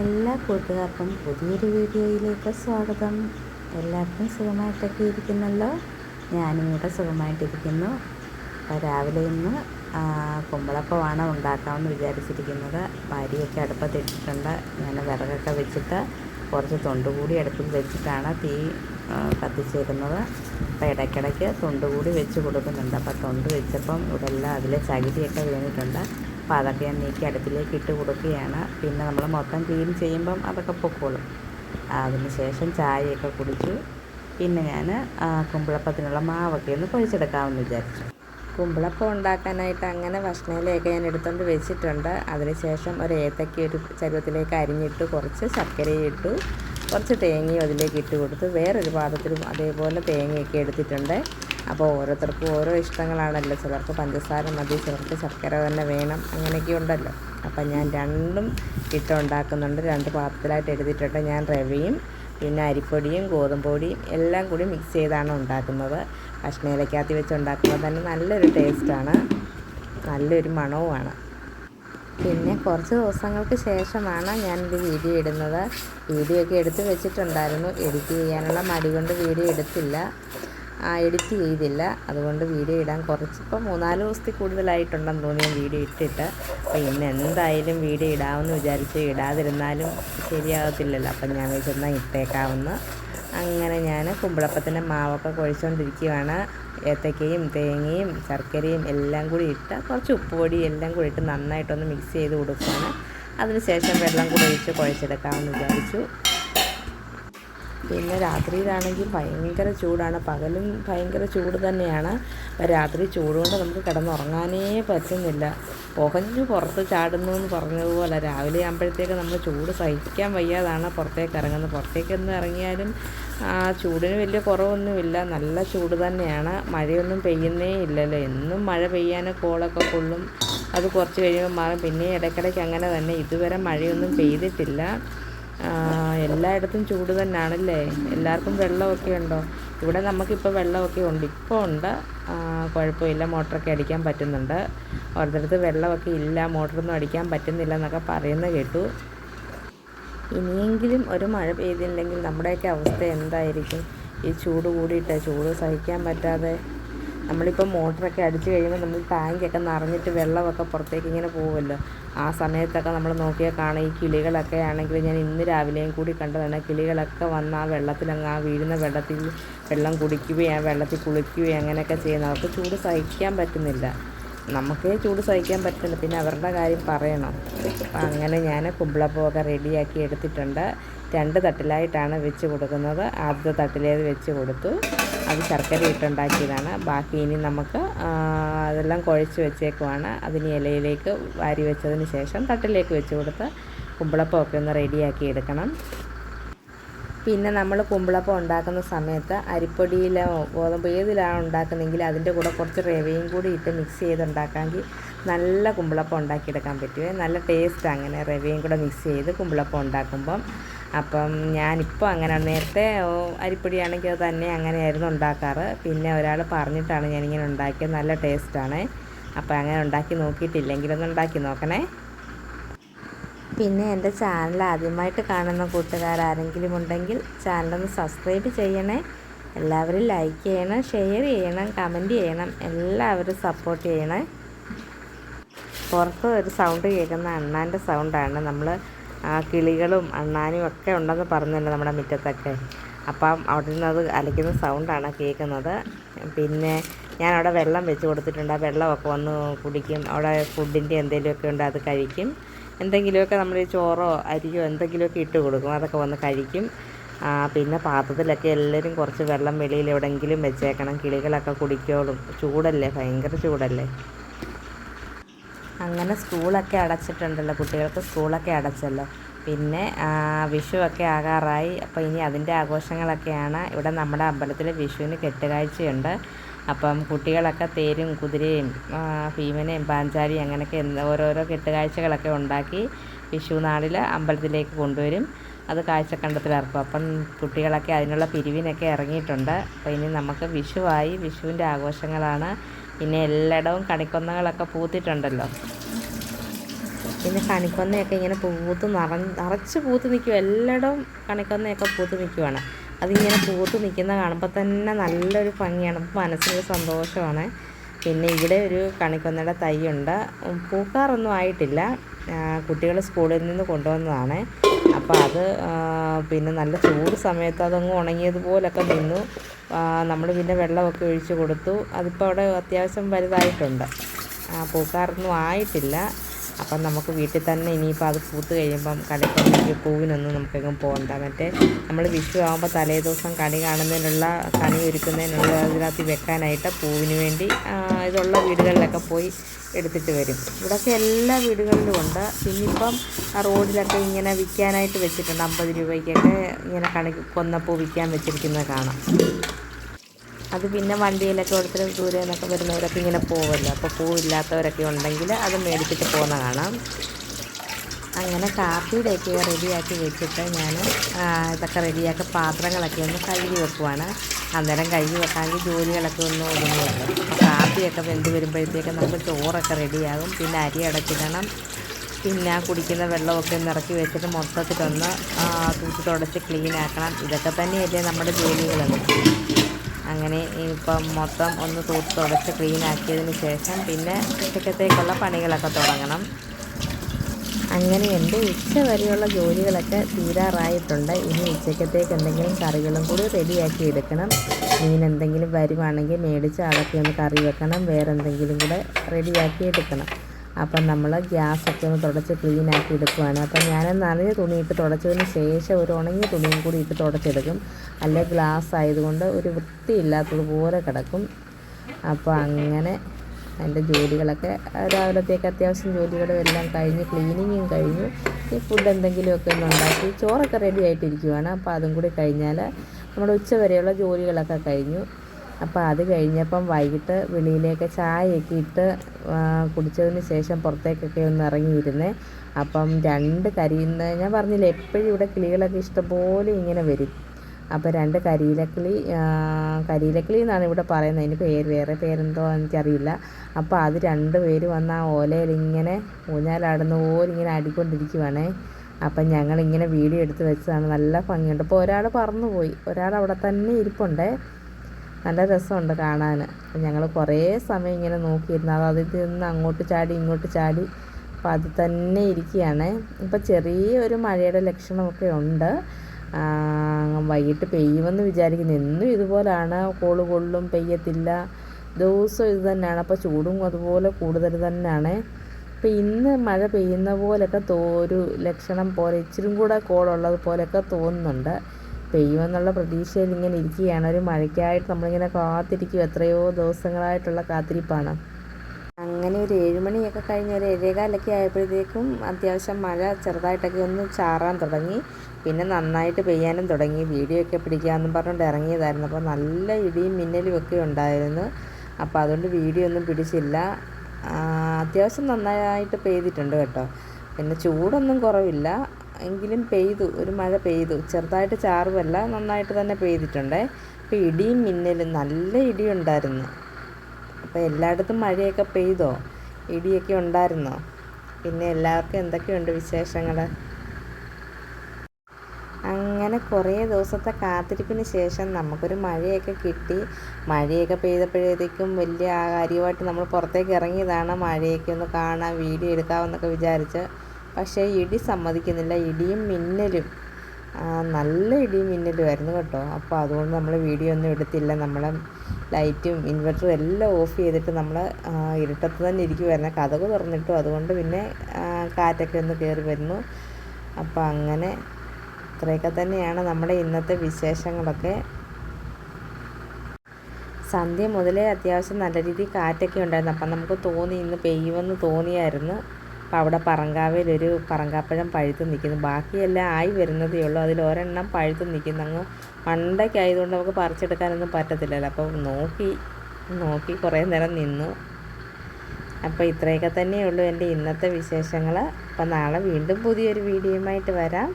എല്ലാ കൂട്ടുകാർക്കും പുതിയൊരു വീഡിയോയിലേക്ക് സ്വാഗതം. എല്ലാവർക്കും സുഖമായിട്ടൊക്കെ ഇരിക്കുന്നല്ലോ? ഞാനും ഇവിടെ സുഖമായിട്ടിരിക്കുന്നു. രാവിലെ ഇന്ന് കുമ്പളപ്പമാണ് ഉണ്ടാക്കാമെന്ന് വിചാരിച്ചിരിക്കുന്നത്. ഭാര്യയൊക്കെ അടുപ്പത്തിട്ടിട്ടുണ്ട് ഞാൻ വിറകൊക്കെ വെച്ചിട്ട് കുറച്ച് തൊണ്ടുകൂടി അടുപ്പിൽ വെച്ചിട്ടാണ് തീ കത്തിച്ചിരുന്നത് അപ്പോൾ ഇടയ്ക്കിടയ്ക്ക് തൊണ്ടുകൂടി വെച്ച് കൊടുക്കുന്നുണ്ട്. അപ്പോൾ തൊണ്ട് വെച്ചപ്പം ഇവിടെ എല്ലാം അതിലെ ചകിരിയൊക്കെ വീണിട്ടുണ്ട്. അപ്പോൾ അതൊക്കെ ഞാൻ നീക്കി അടുപ്പിലേക്ക് ഇട്ട് കൊടുക്കുകയാണ്. പിന്നെ നമ്മൾ മൊത്തം ക്ലീൻ ചെയ്യുമ്പം അതൊക്കെ പൊക്കോളും. അതിന് ശേഷം ചായയൊക്കെ കുടിച്ചു പിന്നെ ഞാൻ കുമ്പിളപ്പത്തിനുള്ള മാവൊക്കെ ഒന്ന് കുഴിച്ചെടുക്കാമെന്ന് വിചാരിച്ചു. കുമ്പിളപ്പം ഉണ്ടാക്കാനായിട്ട് അങ്ങനെ ഭക്ഷണയിലൊക്കെ ഞാൻ എടുത്തുകൊണ്ട് വെച്ചിട്ടുണ്ട്. അതിനുശേഷം ഒരു ഏത്തക്ക ഒരു ചരുവത്തിലേക്ക് അരിഞ്ഞിട്ട് കുറച്ച് ശർക്കരയും ഇട്ടു. കുറച്ച് തേങ്ങയും അതിലേക്ക് ഇട്ട് കൊടുത്തു വേറൊരു പാത്രത്തിലും അതേപോലെ തേങ്ങയൊക്കെ എടുത്തിട്ടുണ്ട്. അപ്പോൾ ഓരോരുത്തർക്കും ഓരോ ഇഷ്ടങ്ങളാണല്ലോ. ചിലർക്ക് പഞ്ചസാര മതി ചിലർക്ക് ശർക്കര തന്നെ വേണം അങ്ങനെയൊക്കെ ഉണ്ടല്ലോ. അപ്പം ഞാൻ രണ്ടും ഇട്ട് ഉണ്ടാക്കുന്നുണ്ട്. രണ്ട് പാത്രത്തിലായിട്ട് എടുത്തിട്ടുണ്ട്. ഞാൻ റവയും പിന്നെ അരിപ്പൊടിയും ഗോതമ്പ് പൊടിയും എല്ലാം കൂടി മിക്സ് ചെയ്താണ് ഉണ്ടാക്കുന്നത്. ഭക്ഷണയിലക്കകത്ത് വെച്ച് ഉണ്ടാക്കുമ്പോൾ തന്നെ നല്ലൊരു ടേസ്റ്റാണ് നല്ലൊരു മണവുമാണ്. പിന്നെ കുറച്ച് ദിവസങ്ങൾക്ക് ശേഷമാണ് ഞാനിത് വീഡിയോ ഇടുന്നത്. വീഡിയോ ഒക്കെ എടുത്ത് വെച്ചിട്ടുണ്ടായിരുന്നു. എഡിറ്റ് ചെയ്യാനുള്ള മടി കൊണ്ട് വീഡിയോ എടുത്തില്ല. എഡിറ്റ് ചെയ്തില്ല. അതുകൊണ്ട് വീഡിയോ ഇടാൻ കുറച്ച് ഇപ്പം മൂന്നാൽ ദിവസത്തിൽ കൂടുതലായിട്ടുണ്ടെന്ന് തോന്നി വീഡിയോ ഇട്ടിട്ട്. പിന്നെ എന്തായാലും വീഡിയോ ഇടാമെന്ന് വിചാരിച്ച് ഇടാതിരുന്നാലും ശരിയാകത്തില്ലല്ലോ. അപ്പം ഞാൻ വിചാരിച്ചെന്നാൽ ഇട്ടേക്കാവുന്ന. അങ്ങനെ ഞാൻ കുമ്പളപ്പത്തിന്റെ മാവൊക്കെ കുഴച്ചുകൊണ്ടിരിക്കുകയാണ് ഏത്തക്കയും തേങ്ങയും ശർക്കരയും എല്ലാം കൂടി ഇട്ട് കുറച്ച് ഉപ്പുപൊടി എല്ലാം കൂടി ഇട്ട് നന്നായിട്ടൊന്ന് മിക്സ് ചെയ്ത് കൊടുക്കുകയാണ് അതിനുശേഷം വെള്ളം കൂടി ഒഴിച്ച് കുഴച്ചെടുക്കാമെന്ന് വിചാരിച്ചു. പിന്നെ രാത്രിയിലാണെങ്കിൽ ഭയങ്കര ചൂടാണ്. പകലും ഭയങ്കര ചൂട് തന്നെയാണ്. രാത്രി ചൂടുകൊണ്ട് നമുക്ക് കിടന്നുറങ്ങാനേ പറ്റുന്നില്ല. പുകഞ്ഞു പുറത്ത് ചാടുന്നു എന്ന് പറഞ്ഞതുപോലെ രാവിലെ ആകുമ്പോഴത്തേക്ക് നമ്മൾ ചൂട് സഹിക്കാൻ വയ്യാതാണ് പുറത്തേക്ക് ഇറങ്ങുന്നത്. പുറത്തേക്കൊന്ന് ഇറങ്ങിയാലും ആ ചൂടിന് വലിയ കുറവൊന്നുമില്ല. നല്ല ചൂട് തന്നെയാണ്. മഴയൊന്നും പെയ്യുന്നേ ഇല്ലല്ലോ. എന്നും മഴ പെയ്യാൻ കോളൊക്കെ കൊള്ളും. അത് കുറച്ച് കഴിയുമ്പോൾ മാറും. പിന്നെ ഇടയ്ക്കിടയ്ക്ക് അങ്ങനെ തന്നെ. ഇതുവരെ മഴയൊന്നും പെയ്തിട്ടില്ല. എല്ലായിടത്തും ചൂട് തന്നെയാണല്ലേ എല്ലാവർക്കും വെള്ളമൊക്കെ ഉണ്ടോ? ഇവിടെ നമുക്കിപ്പോൾ വെള്ളമൊക്കെ ഉണ്ട്. ഇപ്പോൾ ഉണ്ട്. കുഴപ്പമില്ല. മോട്ടറൊക്കെ അടിക്കാൻ പറ്റുന്നുണ്ട്. ഓരോരുത്തരത്ത് വെള്ളമൊക്കെ ഇല്ല. മോട്ടറൊന്നും അടിക്കാൻ പറ്റുന്നില്ല എന്നൊക്കെ പറയുന്നത് കേട്ടു. ഇനിയെങ്കിലും ഒരു മഴ പെയ്തില്ലെങ്കിൽ നമ്മുടെയൊക്കെ അവസ്ഥ എന്തായിരിക്കും? ഈ ചൂട് കൂടിയിട്ട് ചൂട് സഹിക്കാൻ പറ്റാതെ നമ്മളിപ്പോൾ മോട്ടറൊക്കെ അടിച്ചു കഴിയുമ്പോൾ നമ്മൾ ടാങ്കൊക്കെ നിറഞ്ഞിട്ട് വെള്ളമൊക്കെ പുറത്തേക്ക് ഇങ്ങനെ പോകുമല്ലോ ആ സമയത്തൊക്കെ നമ്മൾ നോക്കിയാൽ കാണാം ഈ കിളികളൊക്കെ ആണെങ്കിൽ ഞാൻ ഇന്ന് രാവിലെയും കൂടി കണ്ടതാണ് കിളികളൊക്കെ വന്ന് ആ വെള്ളത്തിലങ്ങ് ആ വീഴുന്ന വെള്ളത്തിൽ വെള്ളം കുടിക്കുകയും ആ വെള്ളത്തിൽ കുളിക്കുകയും അങ്ങനെയൊക്കെ ചെയ്യുന്നത് അവർക്ക് ചൂട് സഹിക്കാൻ പറ്റുന്നില്ല. നമുക്ക് ചൂട് സഹിക്കാൻ പറ്റുന്നില്ല. പിന്നെ അവരുടെ കാര്യം പറയണം. അപ്പം അങ്ങനെ ഞാൻ കുമ്പിളപ്പമൊക്കെ റെഡിയാക്കി എടുത്തിട്ടുണ്ട്. രണ്ട് തട്ടിലായിട്ടാണ് വെച്ച് കൊടുക്കുന്നത്. ആദ്യത്തെ തട്ടിലേത് വെച്ച് കൊടുത്തു. അത് ശർക്കര ഇട്ടുണ്ടാക്കിയതാണ്. ബാക്കി ഇനി നമുക്ക് അതെല്ലാം കുഴച്ച് വെച്ചേക്കുവാണ്. അതിന് ഇലയിലേക്ക് വാരി വെച്ചതിന് ശേഷം തട്ടിലേക്ക് വെച്ച് കൊടുത്ത് കുമ്പിളപ്പമൊക്കെ ഒന്ന് റെഡിയാക്കി എടുക്കണം. പിന്നെ നമ്മൾ കുമ്പിളപ്പം ഉണ്ടാക്കുന്ന സമയത്ത് അരിപ്പൊടിയിലോ ഗോതമ്പ് ഏതിലാണ് ഉണ്ടാക്കുന്നതെങ്കിൽ അതിന്റെ കൂടെ കുറച്ച് റവയും കൂടി ഇട്ട് മിക്സ് ചെയ്തുണ്ടാക്കാമെങ്കിൽ നല്ല കുമ്പിളപ്പം ഉണ്ടാക്കിയെടുക്കാൻ പറ്റുമേ നല്ല ടേസ്റ്റ് അങ്ങനെ റവയും കൂടെ മിക്സ് ചെയ്ത് കുമ്പിളപ്പം ഉണ്ടാക്കുമ്പം. അപ്പം ഞാനിപ്പോൾ അങ്ങനെ നേരത്തെ അരിപ്പൊടിയാണെങ്കിൽ അത് തന്നെ അങ്ങനെയായിരുന്നു ഉണ്ടാക്കാറ്. പിന്നെ ഒരാൾ പറഞ്ഞിട്ടാണ് ഞാനിങ്ങനെ ഉണ്ടാക്കിയത്. നല്ല ടേസ്റ്റാണ്. അപ്പോൾ അങ്ങനെ ഉണ്ടാക്കി നോക്കിയിട്ടില്ലെങ്കിലൊന്ന് ഉണ്ടാക്കി നോക്കണേ. പിന്നെ എന്റെ ചാനൽ ആദ്യമായിട്ട് കാണുന്ന കൂട്ടുകാരാരെങ്കിലും ഉണ്ടെങ്കിൽ ചാനലൊന്ന് സബ്സ്ക്രൈബ് ചെയ്യണേ. എല്ലാവരും ലൈക്ക് ചെയ്യണം ഷെയർ ചെയ്യണം കമന്റ് ചെയ്യണം. എല്ലാവരും സപ്പോർട്ട് ചെയ്യണേ. പുറത്ത് ഒരു സൗണ്ട് കേൾക്കുന്ന അണ്ണാന്റെ സൗണ്ടാണ്. നമ്മൾ ആ കിളികളും അണ്ണാനും ഒക്കെ ഉണ്ടെന്ന് പറഞ്ഞല്ലോ നമ്മുടെ മുറ്റത്തൊക്കെ. അപ്പം അവിടെ നിന്ന് അത് അലയ്ക്കുന്ന സൗണ്ടാണ് കേൾക്കുന്നത്. പിന്നെ ഞാൻ അവിടെ വെള്ളം വെച്ച് കൊടുത്തിട്ടുണ്ട്. ആ വെള്ളമൊക്കെ വന്ന് കുടിക്കും. അവിടെ ഫുഡിന്റെ എന്തെങ്കിലുമൊക്കെ ഉണ്ട് അത് കഴിക്കും. എന്തെങ്കിലുമൊക്കെ നമ്മൾ ചോറോ അരിയോ എന്തെങ്കിലുമൊക്കെ ഇട്ട് കൊടുക്കും. അതൊക്കെ വന്ന് കഴിക്കും. പിന്നെ പാത്രത്തിലൊക്കെ എല്ലാവരും കുറച്ച് വെള്ളം വെളിയിൽ എവിടെയെങ്കിലും വെച്ചേക്കണം. കിളികളൊക്കെ കുടിക്കോളും. ചൂടല്ലേ? ഭയങ്കര ചൂടല്ലേ? അങ്ങനെ സ്കൂളൊക്കെ അടച്ചിട്ടുണ്ടല്ലോ കുട്ടികൾക്ക്. സ്കൂളൊക്കെ അടച്ചല്ലോ. പിന്നെ വിഷു വിഷുവൊക്കെ ആകാറായി. അപ്പോൾ ഇനി അതിന്റെ ആഘോഷങ്ങളൊക്കെയാണ് ഇവിടെ നമ്മുടെ അമ്പലത്തിൽ വിഷുവിന് കെട്ടുകാഴ്ചയുണ്ട്. അപ്പം കുട്ടികളൊക്കെ തേരും കുതിരയും ഭീമനെയും പാഞ്ചാലിയും അങ്ങനെയൊക്കെ ഓരോരോ കെട്ടുകാഴ്ചകളൊക്കെ ഉണ്ടാക്കി വിഷു നാളിൽ അമ്പലത്തിലേക്ക് കൊണ്ടുവരും. അത് കാഴ്ചക്കണ്ടത്തിലിറക്കും അപ്പം കുട്ടികളൊക്കെ അതിനുള്ള പിരിവിനൊക്കെ ഇറങ്ങിയിട്ടുണ്ട്. അപ്പോൾ ഇനി നമുക്ക് വിഷുവായി വിഷുവിന്റെ ആഘോഷങ്ങളാണ്. പിന്നെ എല്ലായിടവും കണിക്കൊന്നകളൊക്കെ പൂത്തിട്ടുണ്ടല്ലോ. പിന്നെ കണിക്കൊന്നയൊക്കെ ഇങ്ങനെ പൂത്ത് നിറ നിറച്ച് പൂത്ത് നിൽക്കും. എല്ലായിടവും കണിക്കൊന്നയൊക്കെ പൂത്ത് നിൽക്കുവാണ്. അതിങ്ങനെ പൂത്ത് നിൽക്കുന്ന കാണുമ്പോൾ തന്നെ നല്ലൊരു ഭംഗിയാണ്. മനസ്സിനൊരു സന്തോഷമാണ്. പിന്നെ ഇവിടെ ഒരു കണിക്കൊന്നയുടെ തൈയുണ്ട്. പൂക്കാറൊന്നും ആയിട്ടില്ല. കുട്ടികൾ സ്കൂളിൽ നിന്ന് കൊണ്ടുവന്നതാണ്. അപ്പോൾ അത് പിന്നെ നല്ല ചൂട് സമയത്ത് അതങ്ങ് ഉണങ്ങിയതുപോലൊക്കെ നിന്നു. നമ്മൾ പിന്നെ വെള്ളമൊക്കെ ഒഴിച്ച് കൊടുത്തു. അതിപ്പോൾ അവിടെ അത്യാവശ്യം വലുതായിട്ടുണ്ട്. പൂക്കാറൊന്നും ആയിട്ടില്ല. അപ്പം നമുക്ക് വീട്ടിൽ തന്നെ ഇനിയിപ്പോൾ അത് പൂത്ത് കഴിയുമ്പം കണിക്കൊന്നയ്ക്ക് പൂവിനൊന്നും നമുക്കെങ്ങും പോകണ്ട. മറ്റേ നമ്മൾ വിഷു ആകുമ്പോൾ തലേ ദിവസം കണി കാണുന്നതിനുള്ള കണി ഒരുക്കുന്നതിനുള്ള അതിനകത്ത് വെക്കാനായിട്ട് പൂവിന് വേണ്ടി ഇതുള്ള വീടുകളിലൊക്കെ പോയി എടുത്തിട്ട് വരും. ഇവിടെയൊക്കെ എല്ലാ വീടുകളിലും ഉണ്ട്. പിന്നിപ്പം റോഡിലൊക്കെ ഇങ്ങനെ വിൽക്കാനായിട്ട് വെച്ചിട്ടുണ്ട്. അമ്പത് രൂപയ്ക്കൊക്കെ ഇങ്ങനെ കണി കൊന്നപ്പൂ വിൽക്കാൻ വെച്ചിരിക്കുന്നത് കാണാം. അത് പിന്നെ വണ്ടിയിലൊക്കെ ഓരോരുത്തർ ദൂരെ നിന്നൊക്കെ വരുന്നവരൊക്കെ ഇങ്ങനെ പോകുമല്ലോ അപ്പോൾ പൂവില്ലാത്തവരൊക്കെ ഉണ്ടെങ്കിൽ അത് മേടിച്ചിട്ട് പോകുന്ന കാണാം. അങ്ങനെ കാപ്പിയുടെയൊക്കെ റെഡിയാക്കി വെച്ചിട്ട് ഞാൻ ഇതൊക്കെ റെഡിയാക്കി പാത്രങ്ങളൊക്കെ ഒന്ന് കഴുകി വെക്കുവാണ്. അന്നേരം കഴുകി വെക്കാമെങ്കിൽ ജോലികളൊക്കെ ഒന്ന് ഒതുങ്ങുമല്ലോ. അപ്പോൾ കാപ്പിയൊക്കെ വെന്ത് വരുമ്പോഴത്തേക്ക് നമുക്ക് ചോറൊക്കെ റെഡിയാകും. പിന്നെ അരി അടച്ചിടണം. പിന്നെ കുടിക്കുന്ന വെള്ളമൊക്കെ ഒന്ന് ഇറക്കി വെച്ചിട്ട് മൊത്തത്തിലൊന്ന് തൂത്ത് തുടച്ച് ക്ലീൻ ആക്കണം ഇതൊക്കെ തന്നെയല്ലേ നമ്മുടെ ജോലികളൊന്നും അങ്ങനെ ഇപ്പം മൊത്തം ഒന്ന് തൂത്ത് തുടച്ച് ക്ലീൻ ആക്കിയതിന് ശേഷം പിന്നെ ഉച്ചക്കത്തേക്കുള്ള പണികളൊക്കെ തുടങ്ങണം. അങ്ങനെ എന്റെ ഉച്ച വരെയുള്ള ജോലികളൊക്കെ തീരാറായിട്ടുണ്ട്. ഇനി ഉച്ചക്കത്തേക്ക് എന്തെങ്കിലും കറികളും കൂടി റെഡിയാക്കി എടുക്കണം. മീൻ എന്തെങ്കിലും വരുവാണെങ്കിൽ മേടിച്ച് അതൊക്കെ ഒന്ന് കറി വെക്കണം. വേറെ എന്തെങ്കിലും കൂടെ റെഡിയാക്കി എടുക്കണം. അപ്പം നമ്മൾ ഗ്യാസൊക്കെ ഒന്ന് തുടച്ച് ക്ലീനാക്കി എടുക്കുവാണ്. അപ്പം ഞാൻ നനഞ്ഞ തുണിയിട്ട് തുടച്ചതിന് ശേഷം ഒരു ഉണങ്ങിയ തുണിയും കൂടി ഇട്ട് തുടച്ചെടുക്കും. അല്ലെ ഗ്ലാസ് ആയതുകൊണ്ട് ഒരു വൃത്തിയില്ലാത്തതുപോലെ കിടക്കും. അപ്പോൾ അങ്ങനെ എന്റെ ജോലികളൊക്കെ രാവിലത്തേക്ക് അത്യാവശ്യം ജോലികളും എല്ലാം കഴിഞ്ഞ് ക്ലീനിങ്ങും കഴിഞ്ഞു. ഈ ഫുഡ് എന്തെങ്കിലുമൊക്കെ ഒന്ന് ഉണ്ടാക്കി ചോറൊക്കെ റെഡി ആയിട്ടിരിക്കുവാണ്. അപ്പോൾ അതും കൂടി കഴിഞ്ഞാൽ നമ്മുടെ ഉച്ച വരെയുള്ള ജോലികളൊക്കെ കഴിഞ്ഞു. അപ്പോൾ അത് കഴിഞ്ഞപ്പം വൈകിട്ട് വെളിയിലേക്ക് ചായയൊക്കെ ഇട്ട് കുടിച്ചതിന് ശേഷം പുറത്തേക്കൊക്കെ ഒന്ന് ഇറങ്ങിയിരുന്നേ. അപ്പം രണ്ട് കരിയുന്ന ഞാൻ പറഞ്ഞില്ലേ എപ്പോഴും ഇവിടെ കിളികളൊക്കെ ഇഷ്ടംപോലെ ഇങ്ങനെ വരും. അപ്പോൾ രണ്ട് കരിയിലക്കിളി കരിയിലക്കിളി എന്നാണ് ഇവിടെ പറയുന്നത്. അതിന് പേര് വേറെ പേരെന്തോ എനിക്കറിയില്ല. അപ്പോൾ അത് രണ്ട് പേര് വന്ന് ആ ഓലയിൽ ഇങ്ങനെ ഊഞ്ഞാലാടുന്ന പോലെ ഇങ്ങനെ ആടിക്കൊണ്ടിരിക്കുവാണേ. അപ്പം ഞങ്ങളിങ്ങനെ വീഡിയോ എടുത്ത് വെച്ചതാണ്. നല്ല ഭംഗിയുണ്ട്. അപ്പോൾ ഒരാൾ പറന്നുപോയി. ഒരാൾ അവിടെ തന്നെ ഇരിപ്പുണ്ടേ. നല്ല രസമുണ്ട് കാണാൻ അപ്പം ഞങ്ങൾ കുറേ സമയം ഇങ്ങനെ നോക്കിയിരുന്നു അത് അതിൽ നിന്ന് അങ്ങോട്ട് ചാടി ഇങ്ങോട്ട് ചാടി അപ്പം അത് തന്നെ ഇരിക്കുകയാണ് ഇപ്പം ചെറിയൊരു മഴയുടെ ലക്ഷണമൊക്കെ ഉണ്ട്. വൈകിട്ട് പെയ്യുമെന്ന് വിചാരിക്കുന്നു. എന്നും ഇതുപോലാണ്. കോൾ കൊള്ളും പെയ്യത്തില്ല. ദിവസവും ഇത് തന്നെയാണ്. അപ്പോൾ ചൂടും അതുപോലെ കൂടുതൽ തന്നെയാണ്. അപ്പോൾ ഇന്ന് മഴ പെയ്യുന്ന പോലെയൊക്കെ തോ ഒരു ലക്ഷണം പോലെ ഇച്ചിരും കൂടെ കോളുള്ളത് പോലെയൊക്കെ തോന്നുന്നുണ്ട്. പെയ്യുമെന്നുള്ള പ്രതീക്ഷയിൽ ഇങ്ങനെ ഇരിക്കുകയാണ്. ഒരു മഴയ്ക്കായിട്ട് നമ്മളിങ്ങനെ കാത്തിരിക്കും. എത്രയോ ദിവസങ്ങളായിട്ടുള്ള കാത്തിരിപ്പാണ്. അങ്ങനെ ഒരു ഏഴുമണിയൊക്കെ കഴിഞ്ഞ് ഒരു ഏഴേകാലൊക്കെ ആയപ്പോഴത്തേക്കും അത്യാവശ്യം മഴ ചെറുതായിട്ടൊക്കെ ഒന്ന് ചാറാൻ തുടങ്ങി. പിന്നെ നന്നായിട്ട് പെയ്യാനും തുടങ്ങി. വീഡിയോ ഒക്കെ പിടിക്കാമെന്നും പറഞ്ഞുകൊണ്ട് ഇറങ്ങിയതായിരുന്നു. അപ്പോൾ നല്ല ഇടിയും മിന്നലും ഒക്കെ ഉണ്ടായിരുന്നു. അപ്പോൾ അതുകൊണ്ട് വീഡിയോ ഒന്നും പിടിച്ചില്ല. അത്യാവശ്യം നന്നായിട്ട് പെയ്തിട്ടുണ്ട് കേട്ടോ. പിന്നെ ചൂടൊന്നും കുറവില്ല. എങ്കിലും പെയ്തു ഒരു മഴ പെയ്തു. ചെറുതായിട്ട് ചാറുമല്ല നന്നായിട്ട് തന്നെ പെയ്തിട്ടുണ്ട്. അപ്പോൾ ഇടിയും മിന്നലും നല്ല ഇടിയുണ്ടായിരുന്നു. അപ്പോൾ എല്ലായിടത്തും മഴയൊക്കെ പെയ്തോ? ഇടിയൊക്കെ ഉണ്ടായിരുന്നോ? പിന്നെ എല്ലാവർക്കും എന്തൊക്കെയുണ്ട് വിശേഷങ്ങൾ അങ്ങനെ കുറേ ദിവസത്തെ കാത്തിരിപ്പിന് ശേഷം നമുക്കൊരു മഴയൊക്കെ കിട്ടി. മഴയൊക്കെ പെയ്തപ്പോഴത്തേക്കും വലിയ കാര്യമായിട്ട് നമ്മൾ പുറത്തേക്ക് ഇറങ്ങിയതാണ് മഴയൊക്കെ ഒന്ന് കാണാൻ വീഡിയോ എടുക്കാമെന്നൊക്കെ വിചാരിച്ച് പക്ഷേ ഇടി സമ്മതിക്കുന്നില്ല. ഇടിയും മിന്നലും. നല്ല ഇടിയും മിന്നലുമായിരുന്നു കേട്ടോ. അപ്പോൾ അതുകൊണ്ട് നമ്മൾ വീഡിയോ ഒന്നും എടുത്തില്ല. നമ്മളെ ലൈറ്റും ഇൻവെർട്ടറും എല്ലാം ഓഫ് ചെയ്തിട്ട് നമ്മൾ ഇരുട്ടത്ത് തന്നെ ഇരിക്കുമായിരുന്നു കഥക് തുറന്നിട്ടു. അതുകൊണ്ട് പിന്നെ കാറ്റൊക്കെ ഒന്ന് കയറി വരുന്നു. അപ്പോൾ അങ്ങനെ ഇത്രയൊക്കെ തന്നെയാണ് നമ്മുടെ ഇന്നത്തെ വിശേഷങ്ങളൊക്കെ. സന്ധ്യ മുതലേ അത്യാവശ്യം നല്ല രീതിയിൽ കാറ്റൊക്കെ ഉണ്ടായിരുന്നു. അപ്പം നമുക്ക് തോന്നി ഇന്ന് പെയ്യുമെന്ന് തോന്നിയായിരുന്നു. അപ്പോൾ അവിടെ പറങ്കാവയിലൊരു പറങ്കാപ്പഴം പഴുത്ത് നിൽക്കുന്നു ബാക്കിയെല്ലാം ആയി വരുന്നതേ ഉള്ളൂ. അതിൽ ഒരെണ്ണം പഴുത്ത് നിൽക്കുന്നു അങ്ങ് മണ്ടയ്ക്കായതുകൊണ്ട് നമുക്ക് പറിച്ചെടുക്കാനൊന്നും പറ്റത്തില്ലല്ലോ. അപ്പോൾ നോക്കി നോക്കി കുറേ നേരം നിന്നു. അപ്പോൾ ഇത്രയൊക്കെ തന്നെയുള്ളൂ എന്റെ ഇന്നത്തെ വിശേഷങ്ങൾ അപ്പോൾ നാളെ വീണ്ടും പുതിയൊരു വീഡിയോയുമായിട്ട് വരാം.